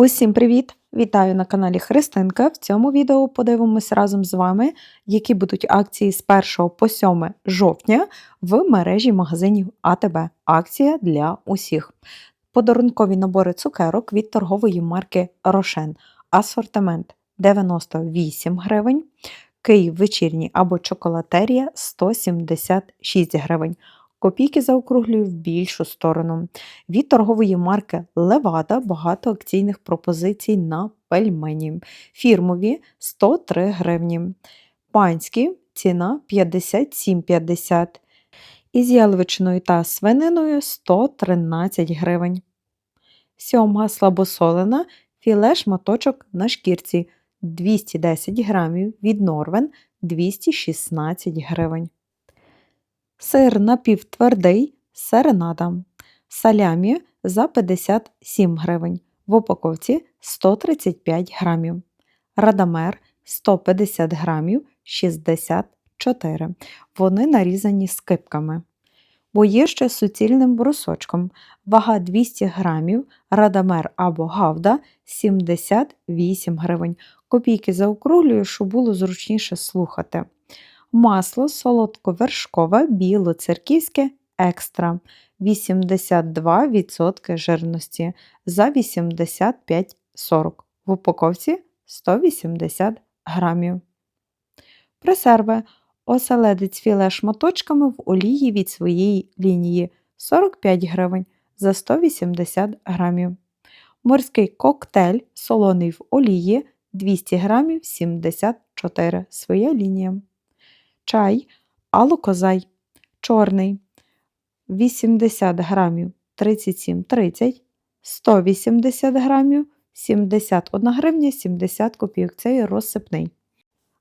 Усім привіт! Вітаю на каналі Христинка. В цьому відео подивимось разом з вами, які будуть акції з 1 по 7 жовтня в мережі магазинів АТБ. Акція для усіх. Подарункові набори цукерок від торгової марки Рошен. Асортимент 98 гривень. Київ вечірній або чоколатерія 176 гривень. Копійки заокруглюю в більшу сторону. Від торгової марки Левада багато акційних пропозицій на пельмені. Фірмові 103 гривні. Панські ціна 57,50. Із яловичиною та свининою 113 гривень. Сьомга слабосолена філе шматочок на шкірці 210 грамів від Норвен 216 гривень. Сир напівтвердий серенада. Салямі за 57 гривень. В упаковці 135 грамів. Радамер 150 грамів 64. Вони нарізані скипками. Бо є ще суцільним брусочком. Вага 200 грамів, радамер або гавда 78 гривень. Копійки заокруглюю, щоб було зручніше слухати. Масло солодковершкове білоцерківське екстра 82% жирності за 85,40 в упаковці 180 грамів. Пресерви оселедець філе шматочками в олії від своєї лінії 45 гривень за 180 грамів. Морський коктейль солоний в олії 200 грамів 74 своя лінія. Чай алокозай чорний 80 грамів 37,30, 180 грамів 71 гривня 70 копійок. Це є розсипний.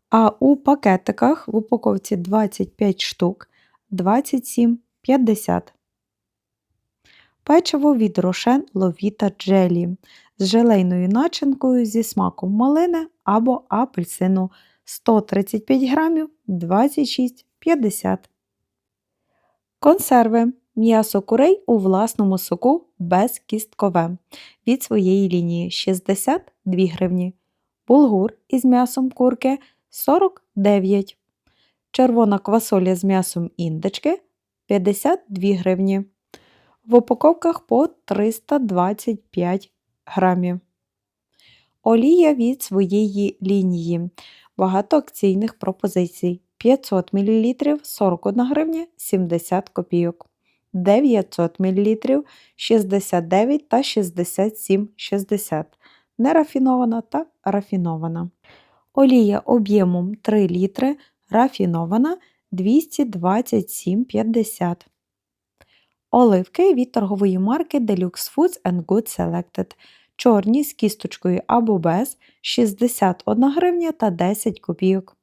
А у пакетиках в упаковці 25 штук 27,50. Печиво від рошен ловіта джелі з желейною начинкою зі смаком малини або апельсину 135 грамів 26,50. Консерви. М'ясо курей у власному соку безкісткове від своєї лінії 62 гривні. Булгур із м'ясом курки 49. Червона квасоля з м'ясом індички 52 гривні. В упаковках по 325 грамів. Олія від своєї лінії. Багато акційних пропозицій. 500 мл 41 гривня 70 копійок. 900 мл 69 та 67,60 нерафінована та рафінована. Олія об'ємом 3 літри рафінована 227,50. Оливки від торгової марки Deluxe Foods and Good Selected. Чорні з кісточкою або без 61 гривня та 10 копійок.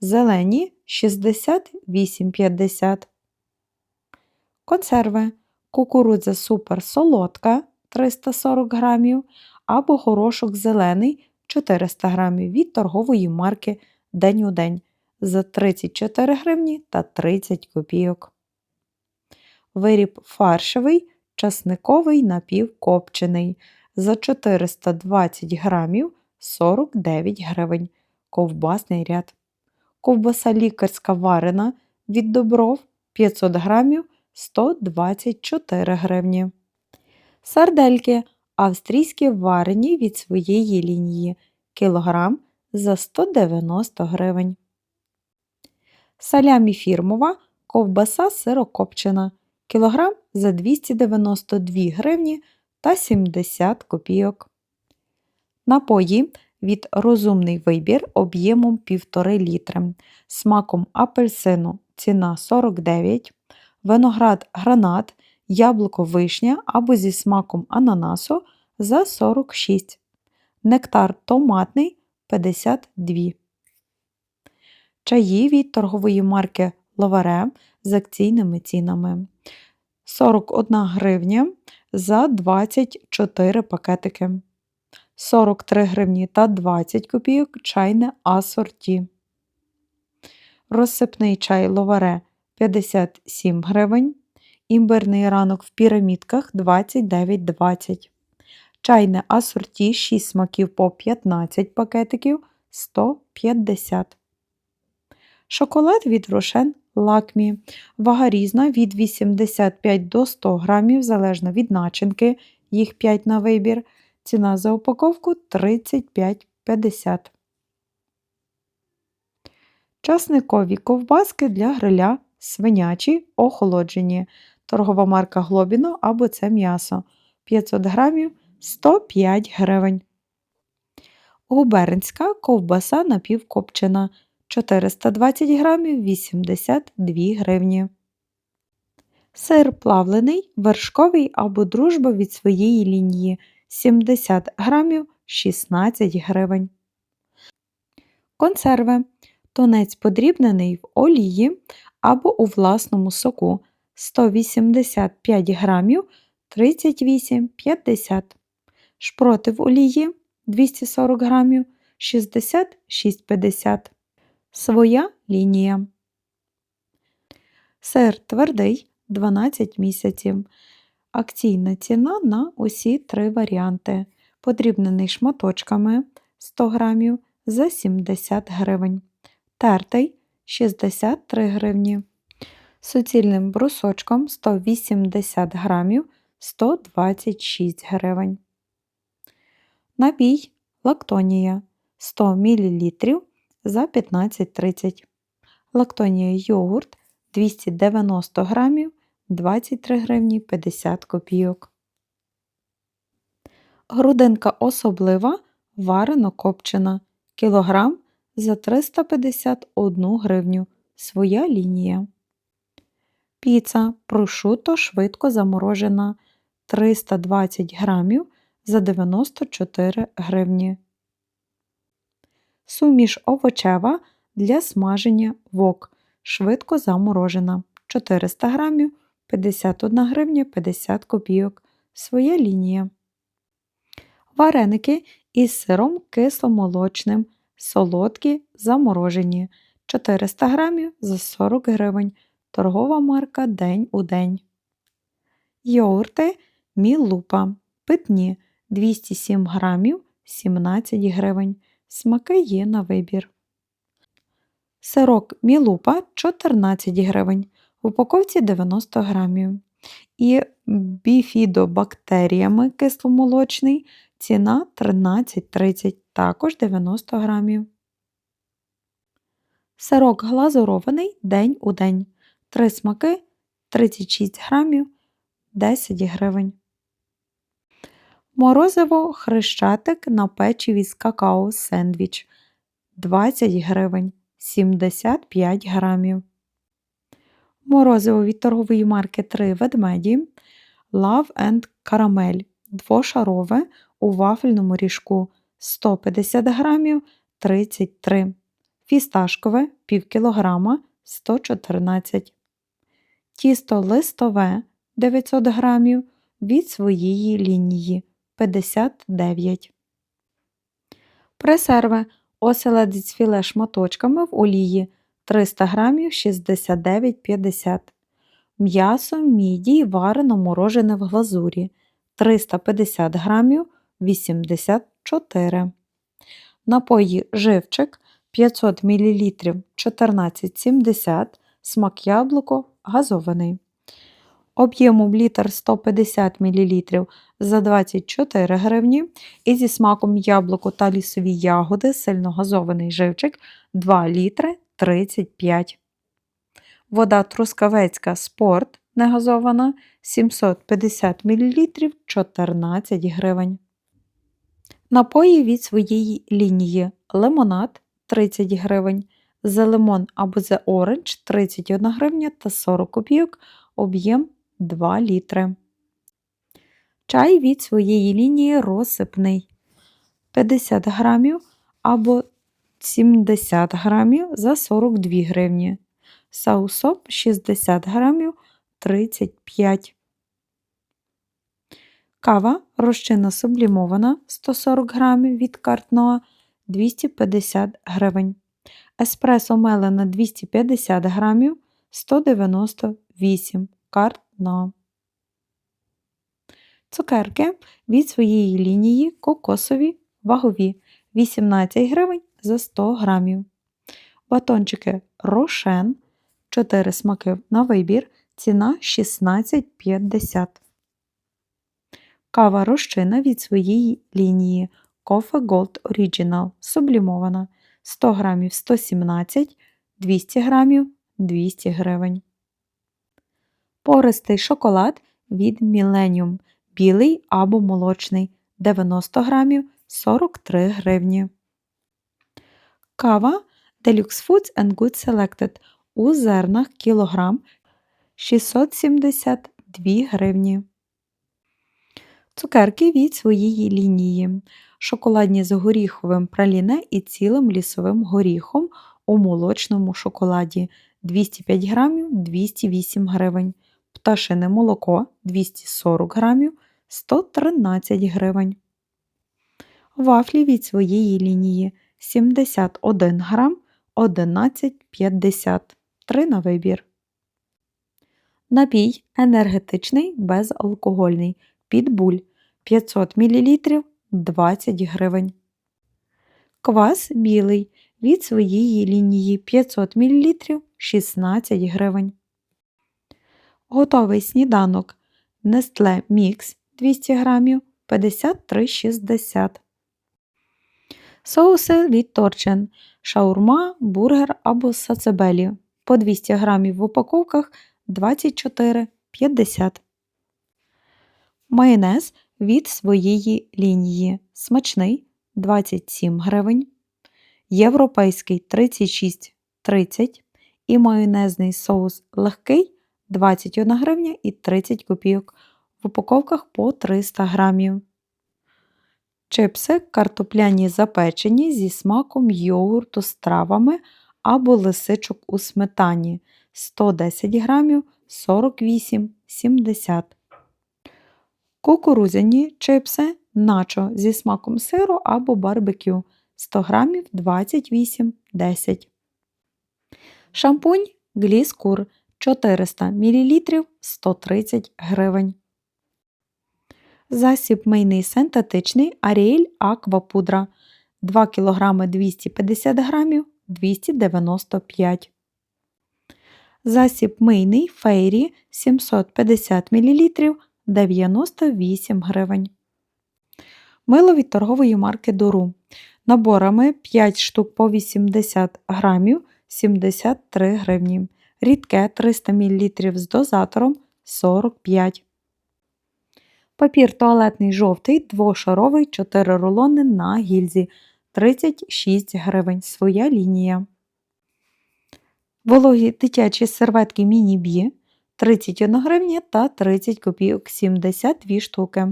Зелені 68,50. Консерви. Кукурудза супер солодка 340 грамів або горошок зелений 400 грамів від торгової марки День у день за 34 гривні та 30 копійок. Виріб фаршевий, часниковий напівкопчений за 420 грамів 49 гривень. Ковбасний ряд. Ковбаса лікарська варена від добров 500 грамів 124 гривні. Сардельки австрійські варені від своєї лінії кілограм за 190 гривень. Салямі фірмова ковбаса сирокопчена кілограм за 292 гривні та 70 копійок. Напої від розумний вибір об'ємом 1,5 літри, смаком апельсину ціна 49, виноград гранат, яблуко вишня або зі смаком ананасу за 46, нектар томатний 52. Чаї від торгової марки Ловаре з акційними цінами. 41 гривня за 24 пакетики. 43 гривні та 20 копійок чайне асорті. Розсипний чай ловаре 57 гривень. Імбирний ранок в пірамідках 29,20. Чайне асорті 6 смаків по 15 пакетиків 150. Шоколад від Рошен Лакмі. Вага різна від 85 до 100 грамів, залежно від начинки, їх 5 на вибір. Ціна за упаковку 35,50. Часникові ковбаски для гриля свинячі, охолоджені. Торгова марка Глобіно або це м'ясо. 500 грамів 105 гривень. Губернська ковбаса напівкопчена 420 грамів 82 гривні. Сир плавлений, вершковий або дружба від своєї лінії 70 грамів 16 гривень. Консерви. Тунець подрібнений в олії або у власному соку 185 грамів 38,50 Шпроти в олії 240 грамів 66,50 Своя лінія. Сир твердий 12 місяців. Акційна ціна на усі три варіанти. Подрібнений шматочками 100 грамів за 70 гривень. Тертий 63 гривні. Суцільним брусочком 180 грамів 126 гривень. Напій лактонія 100 мл за 15,30 Лактонія йогурт 290 грамів 23 гривні 50 копійок. Грудинка особлива варено копчена кілограм за 351 гривню. Своя лінія. Піца прошуто швидко заморожена 320 грамів за 94 гривні. Суміш овочева для смаження вок. Швидко заморожена 400 грамів 51 гривня 50 копійок. Своя лінія. Вареники із сиром кисломолочним. Солодкі заморожені 400 грамів за 40 гривень. Торгова марка День у день. Йогурти Мілупа. Питні 207 грамів 17 гривень. Смаки є на вибір. Сирок Мілупа 14 гривень. В упаковці 90 грамів. І біфідобактеріями кисломолочний ціна 13,30, також 90 грамів. Сирок глазурований день у день. Три смаки 36 грамів 10 гривень. Морозиво хрещатик на печиві з какао сендвіч. 20 гривень 75 грамів. Морозиво від торгової марки 3 ведмеді Love and Caramel двошарове у вафельному ріжку. 150 грамів 33 Фісташкове пів кілограма 114 Тісто листове 900 грамів від своєї лінії 59. Пресерви. Оселедець філе шматочками в олії. 300 грамів 69,50 М'ясо мідій варено морожене в глазурі. 350 грамів 84 Напої живчик 500 мл 14,70 смак яблуко газований. Об'ємом літр 150 мл за 24 гривні. І зі смаком яблуко та лісові ягоди сильногазований живчик 2 літри 35 Вода Трускавецька спорт негазована 750 мл 14 гривень. Напої від своєї лінії лимонад 30 гривень. За лимон або за оранж 31 гривня та 40 копійок, об'єм 2 літри. Чай від своєї лінії розсипний 50 грамів або 70 грамів за 42 гривні. Саусоп 60 грамів 35 Кава розчинна сублімована 140 грамів від картноа 250 гривень. Еспресо мелена 250 грамів 198 картно. Цукерки від своєї лінії кокосові вагові 18 гривень за 100 грамів. Батончики Рошен 4 смаки на вибір. Ціна 16,50. Кава розчина від своєї лінії Coffee Gold Original сублімована 100 грамів 117, 200 грамів 200 гривень. Пористий шоколад від Millennium білий або молочний 90 грамів 43 гривні. Кава Deluxe Foods and Good Selected у зернах кілограм 672 гривні. Цукерки від своєї лінії. Шоколадні з горіховим праліне і цілим лісовим горіхом у молочному шоколаді 205 грамів 208 гривень. Пташине молоко 240 грамів 113 гривень. Вафлі від своєї лінії 71 грам 11,50 3 на вибір. Напій енергетичний безалкогольний Підбуль 500 мл 20 гривень. Квас білий від своєї лінії 500 мл 16 гривень. Готовий сніданок. Nestle Mix 200 грамів 53,60 Соуси від Торчен шаурма, бургер або сацебелі. По 200 грамів в упаковках 24,50 Майонез від своєї лінії. Смачний 27 гривень, європейський 36,30 і майонезний соус легкий 21 гривня і 30 копійок. В упаковках по 300 грамів. Чипси картопляні запечені зі смаком йогурту з травами або лисичок у сметані. 110 грамів 48,70 Кукурудзяні чипси начо зі смаком сиру або барбекю. 100 грамів 28,10 Шампунь Гліскур 400 мл 130 гривень. Засіб мийний синтетичний Аріель Аквапудра 2 кг 250 г 295 Засіб мийний фейрі 750 мл 98 гривень. Мило від торгової марки Дору. Наборами 5 штук по 80 грамів 73 гривні. Рідке 300 мл з дозатором 45 Папір туалетний жовтий, двошаровий 4 рулони на гільзі 36 гривень. Своя лінія. Вологі дитячі серветки міні-бі 31 гривня та 30 копійок 72 штуки.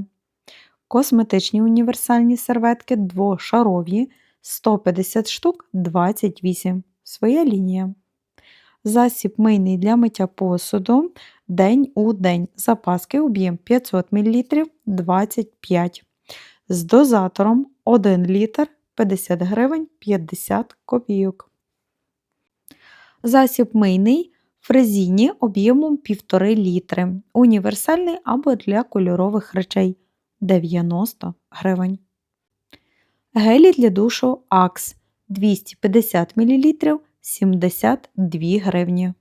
Косметичні універсальні серветки двошарові 150 штук 28. Своя лінія. Засіб мийний для миття посуду день у день. Запаски об'єм 500 мл 25 з дозатором 1 літр 50 гривень 50 копійок. Засіб мийний фрезіні об'ємом 1,5 літри. Універсальний або для кольорових речей 90 гривень. Гелі для душу Акс 250 мл 72 гривні.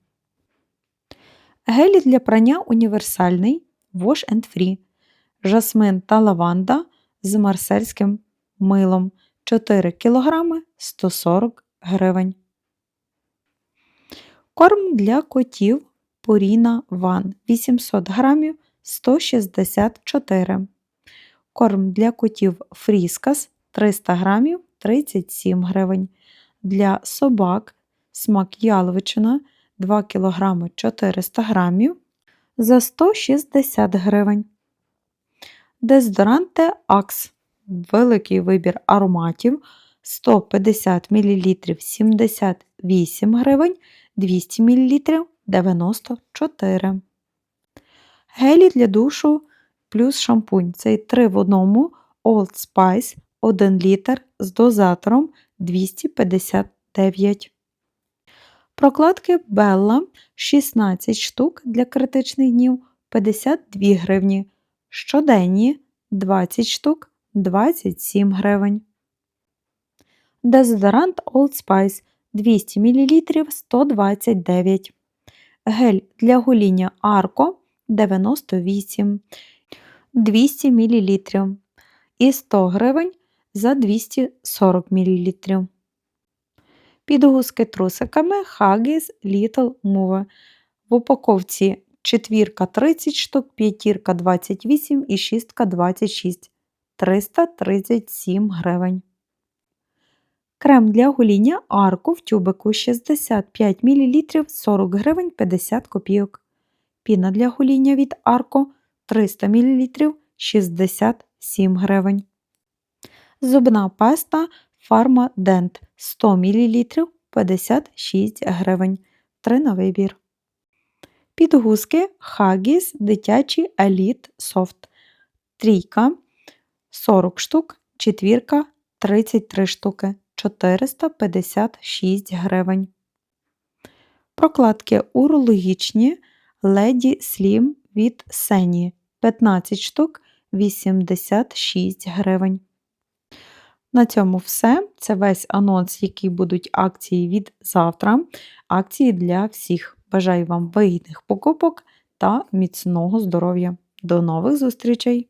Гелі для прання універсальний Wash and Free. Жасмин та лаванда з марсельським милом 4 кг 140 гривень. Корм для котів Purina One 800 грамів 164 Корм для котів Фріскас 300 грамів 37 гривень. Для собак смак яловичина 2 кг 400 грамів за 160 гривень. Дезодоранти Акс. Великий вибір ароматів 150 мл 78 гривень, 200 мл 94 Гелі для душу плюс шампунь. Цей 3 в одному Old Spice 1 літр з дозатором 259 Прокладки Bella 16 штук для критичних днів 52 гривні. Щоденні 20 штук 27 гривень. Дезодорант Old Spice 200 мл 129 Гель для гоління Арко 98 200 мл і 100 гривень за 240 мл. Підгузки трусиками Huggies Little Move. В упаковці четвірка 30 штук, п'ятірка 28 і шістка 26 337 гривень. Крем для гоління арку в тюбику 65 мл 40 гривень 50 копійок. Піна для гоління від арко 300 мл 67 гривень. Зубна паста Pharma Dent 100 мл 56 гривень. 3 на вибір. Підгузки Huggies дитячі Elite Soft. Трійка 40 штук, четвірка 33 штуки 456 гривень. Прокладки урологічні Lady Slim від Сені 15 штук 86 гривень. На цьому все. Це весь анонс, які будуть акції від завтра. Акції для всіх. Бажаю вам вигідних покупок та міцного здоров'я. До нових зустрічей!